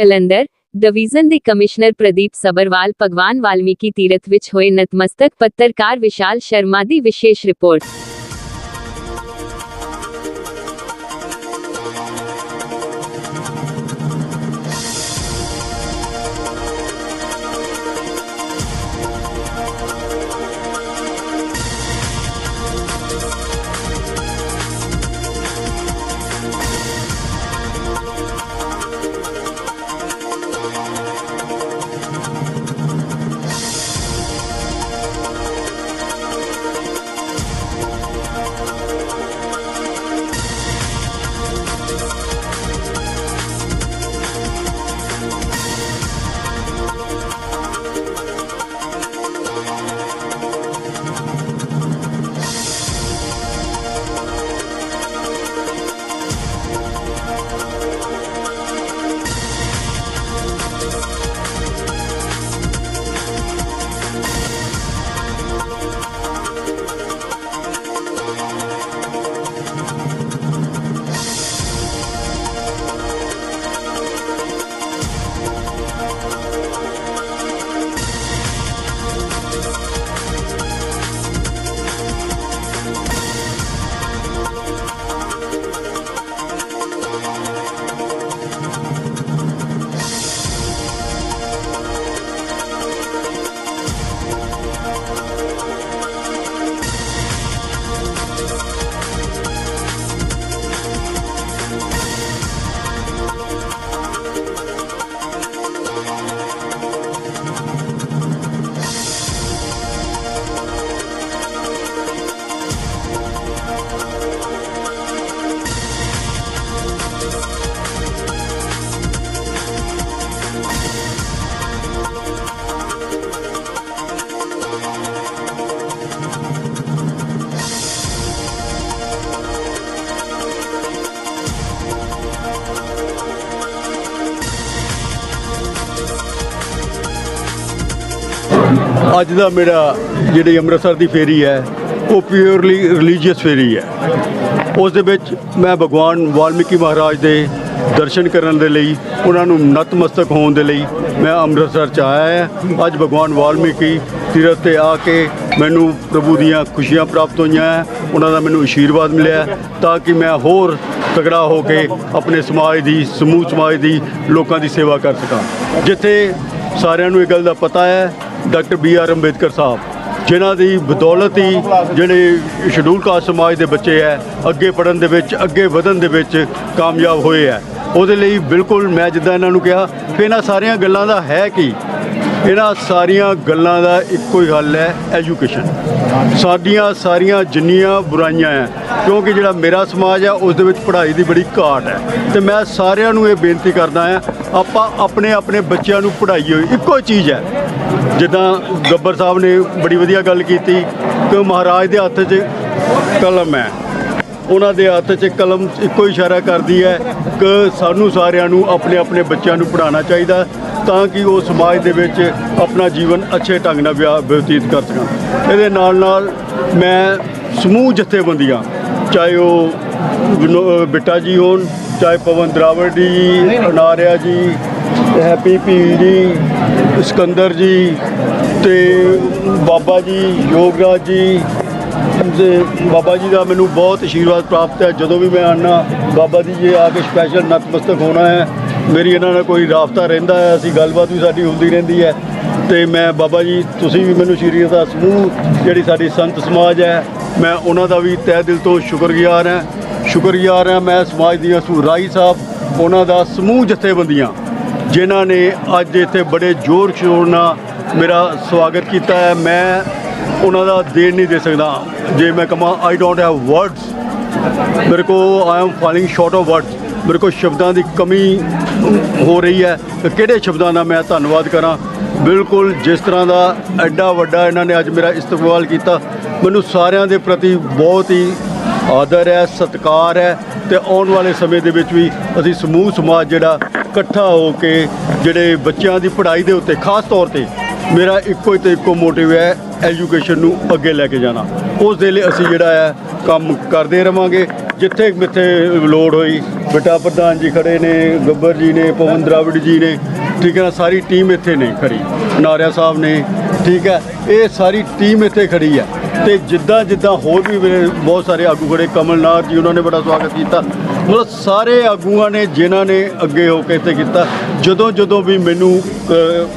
Jalandhar division ਦੇ commissioner Pradeep Sabharwal, Bhagwan Valmiki ਤੀਰਥ ਵਿੱਚ ਹੋਏ ਨਤਮਸਤਕ ਪੱਤਰਕਾਰ ਵਿਸ਼ਾਲ ਸ਼ਰਮਾ ਦੀ ਵਿਸ਼ੇਸ਼ ਰਿਪੋਰਟ। ਅੱਜ ਦਾ ਮੇਰਾ ਜਿਹੜੀ ਅੰਮ੍ਰਿਤਸਰ ਦੀ ਫੇਰੀ ਹੈ, ਉਹ ਪਿਓਰਲੀ ਰਿਲੀਜੀਅਸ ਫੇਰੀ ਹੈ। ਉਸ ਦੇ ਵਿੱਚ ਮੈਂ ਭਗਵਾਨ ਵਾਲਮੀਕੀ ਮਹਾਰਾਜ ਦੇ ਦਰਸ਼ਨ ਕਰਨ ਦੇ ਲਈ, ਉਹਨਾਂ ਨੂੰ ਨਤਮਸਤਕ ਹੋਣ ਦੇ ਲਈ ਮੈਂ ਅੰਮ੍ਰਿਤਸਰ ਚ ਆਇਆ ਹਾਂ। ਅੱਜ ਭਗਵਾਨ ਵਾਲਮੀਕੀ ਤੀਰਥ ਤੇ ਆ ਕੇ ਮੈਨੂੰ ਪ੍ਰਭੂ ਦੀਆਂ ਖੁਸ਼ੀਆਂ ਪ੍ਰਾਪਤ ਹੋਈਆਂ ਹੈ। ਉਹਨਾਂ ਦਾ ਮੈਨੂੰ ਆਸ਼ੀਰਵਾਦ ਮਿਲਿਆ ਤਾਂ ਕਿ ਮੈਂ ਹੋਰ ਤਗੜਾ ਹੋ ਕੇ ਆਪਣੇ ਸਮਾਜ ਦੀ, ਸਮੂਹ ਸਮਾਜ ਦੀ ਲੋਕਾਂ ਦੀ ਸੇਵਾ ਕਰ ਸਕਾਂ। ਜਿੱਥੇ ਸਾਰਿਆਂ ਨੂੰ ਇਹ ਗੱਲ ਦਾ ਪਤਾ ਹੈ ਡਾਕਟਰ ਬੀ ਆਰ ਅੰਬੇਦਕਰ ਸਾਹਿਬ, ਜਿਨ੍ਹਾਂ ਦੀ ਬਦੌਲਤ ਹੀ ਜਿਹੜੇ ਸ਼ਡਿਊਲ ਕਾਸਟ ਸਮਾਜ ਦੇ ਬੱਚੇ ਹੈ, ਅੱਗੇ ਪੜਨ ਦੇ ਵਿੱਚ, ਅੱਗੇ ਵਧਣ ਦੇ ਵਿੱਚ ਕਾਮਯਾਬ ਹੋਏ ਹੈ। ਉਹਦੇ ਲਈ ਬਿਲਕੁਲ ਮੈਂ ਜਿੱਦਾਂ ਇਹਨਾਂ ਨੂੰ ਕਿਹਾ, ਕਿ ਇਹਨਾਂ ਸਾਰੀਆਂ ਗੱਲਾਂ ਦਾ ਹੈ ਕੀ? ਇਹਨਾਂ ਸਾਰੀਆਂ ਗੱਲਾਂ ਦਾ ਇੱਕੋ ਹੀ ਹੱਲ ਹੈ ਐਜੂਕੇਸ਼ਨ ਸਾਡੀਆਂ ਸਾਰੀਆਂ ਜਿੰਨੀਆਂ ਬੁਰਾਈਆਂ ਹੈ, ਕਿਉਂਕਿ ਜਿਹੜਾ ਮੇਰਾ ਸਮਾਜ ਹੈ, ਉਸ ਦੇ ਵਿੱਚ ਪੜ੍ਹਾਈ ਦੀ ਬੜੀ ਘਾਟ ਹੈ। ਤੇ ਮੈਂ ਸਾਰਿਆਂ ਨੂੰ ਇਹ ਬੇਨਤੀ ਕਰਦਾ ਹਾਂ, ਆਪਾਂ ਆਪਣੇ ਆਪਣੇ ਬੱਚਿਆਂ ਨੂੰ ਪੜ੍ਹਾਈਏ, ਇੱਕੋ ਹੀ ਚੀਜ਼ ਹੈ। ਜਿੱਦਾਂ ਗੱਬਰ ਸਾਹਿਬ ਨੇ ਬੜੀ ਵਧੀਆ ਗੱਲ ਕੀਤੀ ਕਿ ਮਹਾਰਾਜ ਦੇ ਹੱਥ 'ਚ ਕਲਮ ਹੈ। ਉਹਨਾਂ ਦੇ ਹੱਥ 'ਚ ਕਲਮ ਇੱਕੋ ਇਸ਼ਾਰਾ ਕਰਦੀ ਹੈ ਕਿ ਸਾਨੂੰ ਸਾਰਿਆਂ ਨੂੰ ਆਪਣੇ ਆਪਣੇ ਬੱਚਿਆਂ ਨੂੰ ਪੜ੍ਹਾਉਣਾ ਚਾਹੀਦਾ ਤਾਂ ਕਿ ਉਹ ਸਮਾਜ ਦੇ ਵਿੱਚ ਆਪਣਾ ਜੀਵਨ ਅੱਛੇ ਢੰਗ ਨਾਲ ਵਿਆ- ਬਤੀਤ ਕਰ ਸਕਣ। ਇਹਦੇ ਨਾਲ ਨਾਲ ਮੈਂ ਸਮੂਹ ਜਥੇਬੰਦੀਆਂ ਚਾਹੇ ਉਹ ਬਿੱਟਾ ਜੀ ਹੋਣ, ਚਾਹੇ ਪਵਨ ਦਰਾਵੜ ਜੀ, ਅਨਾਰਿਆ ਜੀ ਹੈਪੀ ਪੀ ਜੀ, ਸਿਕੰਦਰ ਜੀ ਤੇ ਬਾਬਾ ਜੀ, ਯੋਗਰਾਜ ਜੀ ਤੇ ਬਾਬਾ ਜੀ ਦਾ ਮੈਨੂੰ ਬਹੁਤ ਆਸ਼ੀਰਵਾਦ ਪ੍ਰਾਪਤ ਹੈ। ਜਦੋਂ ਵੀ ਮੈਂ ਆਉਣਾ ਬਾਬਾ ਜੀ ਜੇ ਆ ਕੇ ਸਪੈਸ਼ਲ ਨਤਮਸਤਕ ਹੋਣਾ ਹੈ। ਮੇਰੀ ਇਹਨਾਂ ਨਾਲ ਕੋਈ ਰਾਬਤਾ ਰਹਿੰਦਾ ਹੈ। ਅਸੀਂ ਗੱਲਬਾਤ ਵੀ ਸਾਡੀ ਹੁੰਦੀ ਰਹਿੰਦੀ ਹੈ। ਤੇ ਮੈਂ ਬਾਬਾ ਜੀ, ਤੁਸੀਂ ਵੀ ਮੈਨੂੰ ਸ਼੍ਰੀ ਦਾ ਸਮੂਹ, ਜਿਹੜੀ ਸਾਡੀ ਸੰਤ ਸਮਾਜ ਹੈ, ਮੈਂ ਉਹਨਾਂ ਦਾ ਵੀ ਤਹਿ ਦਿਲ ਤੋਂ ਸ਼ੁਕਰਗੁਜ਼ਾਰ ਹਾਂ। ਸ਼ੁਕਰਗੁਜ਼ਾਰ ਹਾਂ ਮੈਂ ਸਮਾਜ ਦੀਆਂ ਸੁਰਾਈ ਸਾਹਿਬ, ਉਹਨਾਂ ਦਾ ਸਮੂਹ ਜਥੇਬੰਦੀਆਂ। ਜਿਨ੍ਹਾਂ ਨੇ ਅੱਜ ਇੱਥੇ ਬੜੇ ਜ਼ੋਰ ਸ਼ੋਰ ਨਾਲ ਮੇਰਾ ਸਵਾਗਤ ਕੀਤਾ ਹੈ। ਮੈਂ ਉਹਨਾਂ ਦਾ ਦੇਣ ਨਹੀਂ ਦੇ ਸਕਦਾ। ਜੇ ਮੈਂ ਕਹਾਂ ਆਈ ਡੋਂਟ ਹੈਵ ਵਰਡਸ ਮੇਰੇ ਕੋ I am falling short of words ਮੇਰੇ ਕੋਲ ਸ਼ਬਦਾਂ ਦੀ ਕਮੀ ਹੋ ਰਹੀ ਹੈ। ਕਿ ਕਿਹੜੇ ਸ਼ਬਦਾਂ ਦਾ ਮੈਂ ਧੰਨਵਾਦ ਕਰਾਂ? ਬਿਲਕੁਲ ਜਿਸ ਤਰ੍ਹਾਂ ਦਾ ਐਡਾ ਵੱਡਾ ਇਹਨਾਂ ਨੇ ਅੱਜ ਮੇਰਾ ਇਸਤਕਬਾਲ ਕੀਤਾ। ਮੈਨੂੰ ਸਾਰਿਆਂ ਦੇ ਪ੍ਰਤੀ ਬਹੁਤ ਹੀ ਆਦਰ ਹੈ, ਸਤਿਕਾਰ ਹੈ ਤੇ ਆਉਣ ਵਾਲੇ ਸਮੇਂ ਦੇ ਵਿੱਚ ਵੀ ਅਸੀਂ ਸਮੂਹ ਸਮਾਜ ਜਿਹੜਾ ਇਕੱਠਾ ਹੋ ਕੇ ਜਿਹੜੇ ਬੱਚਿਆਂ ਦੀ ਪੜ੍ਹਾਈ ਦੇ ਉੱਤੇ ਖਾਸ ਤੌਰ ਤੇ ਮੇਰਾ ਇੱਕੋ ਹੀ ਤੇ ਇੱਕੋ ਮੋਟਿਵ ਹੈ ਐਜੂਕੇਸ਼ਨ ਨੂੰ ਅੱਗੇ ਲੈ ਕੇ ਜਾਣਾ। ਉਸ ਦੇ ਲਈ ਅਸੀਂ ਜਿਹੜਾ ਹੈ ਕੰਮ ਕਰਦੇ ਰਵਾਂਗੇ। ਜਿੱਥੇ ਮਿੱਥੇ ਲੋੜ ਹੋਈ, ਬਟਾ ਪ੍ਰਧਾਨ ਜੀ ਖੜੇ ਨੇ, ਗੱਬਰ ਜੀ ਨੇ, ਪਵਨ ਦਰਾਵੜ ਜੀ ਨੇ, ਠੀਕ ਹੈ ਨਾ, ਸਾਰੀ ਟੀਮ ਇੱਥੇ ਨੇ ਖੜੀ। ਨਾਰਿਆ ਸਾਹਿਬ ਨੇ, ਠੀਕ ਹੈ, ਇਹ ਸਾਰੀ ਟੀਮ ਇੱਥੇ ਖੜੀ ਹੈ। ਤੇ ਜਿੱਦਾਂ ਜਿੱਦਾਂ ਹੋਰ ਵੀ ਮੇਰੇ ਬਹੁਤ ਸਾਰੇ ਆਗੂ ਖੜੇ ਕਮਲਨਾਥ ਜੀ ਉਹਨਾਂ ਨੇ ਬੜਾ ਸਵਾਗਤ ਕੀਤਾ। ਮਤਲਬ ਸਾਰੇ ਆਗੂਆਂ ਨੇ ਜਿਨ੍ਹਾਂ ਨੇ ਅੱਗੇ ਹੋ ਕੇ ਇੱਥੇ ਕੀਤਾ ਜਦੋਂ ਜਦੋਂ ਵੀ ਮੈਨੂੰ ਅ,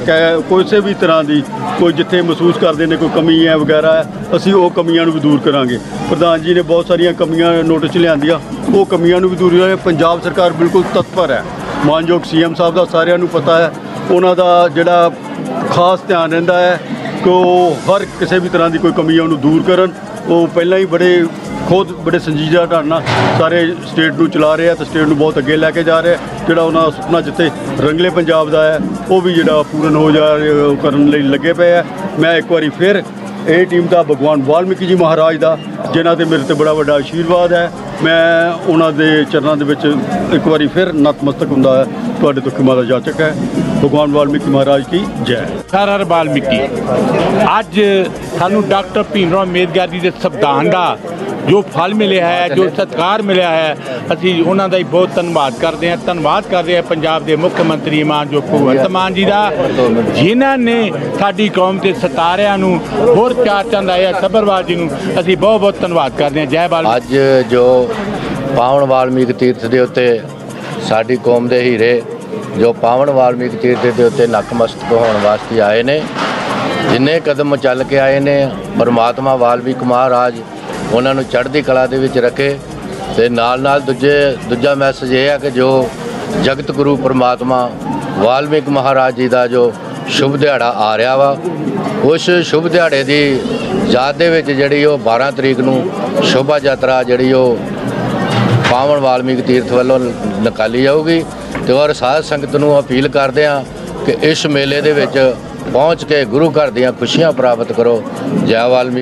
ਕਹਿ- ਕਿਸੇ ਵੀ ਤਰ੍ਹਾਂ ਦੀ ਕੋਈ ਜਿੱਥੇ ਮਹਿਸੂਸ ਕਰਦੇ ਨੇ ਕੋਈ ਕਮੀ ਹੈ ਵਗੈਰਾ ਹੈ ਅਸੀਂ ਉਹ ਕਮੀਆਂ ਨੂੰ ਵੀ ਦੂਰ ਕਰਾਂਗੇ। ਪ੍ਰਧਾਨ ਜੀ ਨੇ ਬਹੁਤ ਸਾਰੀਆਂ ਕਮੀਆਂ ਨੋਟਿਸ ਲਿਆਂਦੀਆਂ ਉਹ ਕਮੀਆਂ ਨੂੰ ਵੀ ਦੂਰ ਕਰਾਂਗੇ। ਪੰਜਾਬ ਸਰਕਾਰ ਬਿਲਕੁਲ ਤਤਪਰ ਹੈ। ਮਾਨਯੋਗ ਸੀਐਮ ਸਾਹਿਬ ਦਾ ਸਾਰਿਆਂ ਨੂੰ ਪਤਾ ਹੈ ਉਹਨਾਂ ਦਾ ਜਿਹੜਾ ਖਾਸ ਧਿਆਨ ਰਹਿੰਦਾ ਹੈ ਕਿ ਉਹ ਹਰ ਕਿਸੇ ਵੀ ਤਰ੍ਹਾਂ ਦੀ ਕੋਈ ਕਮੀ ਹੈ ਉਹਨੂੰ ਦੂਰ ਕਰਨ। ਉਹ ਪਹਿਲਾਂ ਹੀ ਬੜੇ ਖੁਦ ਬੜੇ ਸੰਜੀਦਾ ਢੰਗ ਨਾਲ ਸਾਰੇ ਸਟੇਟ ਨੂੰ ਚਲਾ ਰਿਹਾ ਆ ਤੇ ਸਟੇਟ ਨੂੰ ਬਹੁਤ ਅੱਗੇ ਲੈ ਕੇ ਜਾ ਰਿਹਾ। ਜਿਹੜਾ ਉਹਨਾਂ ਦਾ ਸੁਪਨਾ ਜਿੱਥੇ ਰੰਗਲੇ ਪੰਜਾਬ ਦਾ ਹੈ, ਉਹ ਵੀ ਜਿਹੜਾ ਪੂਰਨ ਹੋ ਜਾ ਕਰਨ ਲਈ ਲੱਗੇ ਪਏ ਆ। ਮੈਂ ਇੱਕ ਵਾਰੀ ਫਿਰ ਇਹ ਟੀਮ ਦਾ ਭਗਵਾਨ ਵਾਲਮੀਕੀ ਜੀ ਮਹਾਰਾਜ ਦਾ, ਜਿਨ੍ਹਾਂ ਤੇ ਮੇਰੇ ਤੇ ਬੜਾ ਵੱਡਾ ਆਸ਼ੀਰਵਾਦ ਹੈ। ਮੈਂ ਉਹਨਾਂ ਦੇ ਚਰਨਾਂ ਦੇ ਵਿੱਚ ਇੱਕ ਵਾਰੀ ਫਿਰ ਨਤਮਸਤਕ ਹੁੰਦਾ ਹੈ। ਤੁਹਾਡੇ ਤੋਂ ਖਿਮਾ ਦਾ ਜਾਚਕ ਹੈ। ਭਗਵਾਨ ਵਾਲਮੀਕੀ ਮਹਾਰਾਜ ਕੀ ਜੈ। ਹਰ ਹਰ ਵਾਲਮੀਕੀ। ਅੱਜ ਸਾਨੂੰ ਡਾਕਟਰ ਭੀਮ ਰਾਓ ਅੰਬੇਦਕਰ ਜੀ ਦੇ ਸੰਵਿਧਾਨ ਦਾ ਜੋ ਫਲ ਮਿਲਿਆ ਹੈ ਜੋ ਸਤਿਕਾਰ ਮਿਲਿਆ ਹੈ ਅਸੀਂ ਉਹਨਾਂ ਦਾ ਹੀ ਬਹੁਤ ਧੰਨਵਾਦ ਕਰਦੇ ਹਾਂ। ਧੰਨਵਾਦ ਕਰਦੇ ਹਾਂ ਪੰਜਾਬ ਦੇ ਮੁੱਖ ਮੰਤਰੀ ਮਾਨ ਜੋ ਭਗਵੰਤ ਮਾਨ ਜੀ ਦਾ ਜਿਨ੍ਹਾਂ ਨੇ ਸਾਡੀ ਕੌਮ ਦੇ ਸਤਾਰਿਆਂ ਨੂੰ ਹੋਰ ਚਾਰ ਚੰਦ ਆਇਆ ਸਬਰਵਾਲ ਜੀ ਨੂੰ ਅਸੀਂ ਬਹੁਤ ਬਹੁਤ ਧੰਨਵਾਦ ਕਰਦੇ ਹਾਂ। ਜੈ ਬਾਲ ਅੱਜ ਜੋ ਪਾਵਨ ਵਾਲਮੀਕ ਤੀਰਥ ਦੇ ਉੱਤੇ ਸਾਡੀ ਕੌਮ ਦੇ ਹੀਰੇ ਜੋ ਪਾਵਨ ਵਾਲਮੀਕ ਤੀਰਥ ਦੇ ਉੱਤੇ ਨਕਮਸਤਕ ਹੋਣ ਵਾਸਤੇ ਆਏ ਨੇ, ਜਿੰਨੇ ਕਦਮ ਚੱਲ ਕੇ ਆਏ ਨੇ, ਪਰਮਾਤਮਾ ਵਾਲਮੀਕ ਮਹਾਰਾਜ ਉਹਨਾਂ ਨੂੰ ਚੜ੍ਹਦੀ ਕਲਾ ਦੇ ਵਿੱਚ ਰੱਖੇ ਤੇ ਨਾਲ ਨਾਲ ਦੂਜੇ, ਦੂਜਾ ਮੈਸੇਜ ਇਹ ਹੈ ਕਿ ਜੋ ਜਗਤ ਗੁਰੂ ਪਰਮਾਤਮਾ ਵਾਲਮੀਕ ਮਹਾਰਾਜ ਜੀ ਦਾ ਜੋ ਸ਼ੁਭ ਦਿਹਾੜਾ ਆ ਰਿਹਾ ਵਾ, ਉਸ ਸ਼ੁਭ ਦਿਹਾੜੇ ਦੀ ਯਾਦ ਦੇ ਵਿੱਚ ਜਿਹੜੀ ਉਹ 12 ਤਰੀਕ ਨੂੰ ਸ਼ੋਭਾ ਯਾਤਰਾ ਜਿਹੜੀ ਉਹ ਪਾਵਨ ਵਾਲਮੀਕ ਤੀਰਥ ਵੱਲੋਂ ਨਿਕਾਲੀ ਜਾਊਗੀ ਤੇ ਔਰ ਸਾਧ ਸੰਗਤ ਨੂੰ ਅਪੀਲ ਕਰਦੇ ਹਾਂ ਕਿ ਇਸ ਮੇਲੇ ਦੇ ਵਿੱਚ ਪਹੁੰਚ ਕੇ ਗੁਰੂ ਘਰ ਦੀਆਂ ਖੁਸ਼ੀਆਂ ਪ੍ਰਾਪਤ ਕਰੋ। ਜੈ ਵਾਲਮੀਕ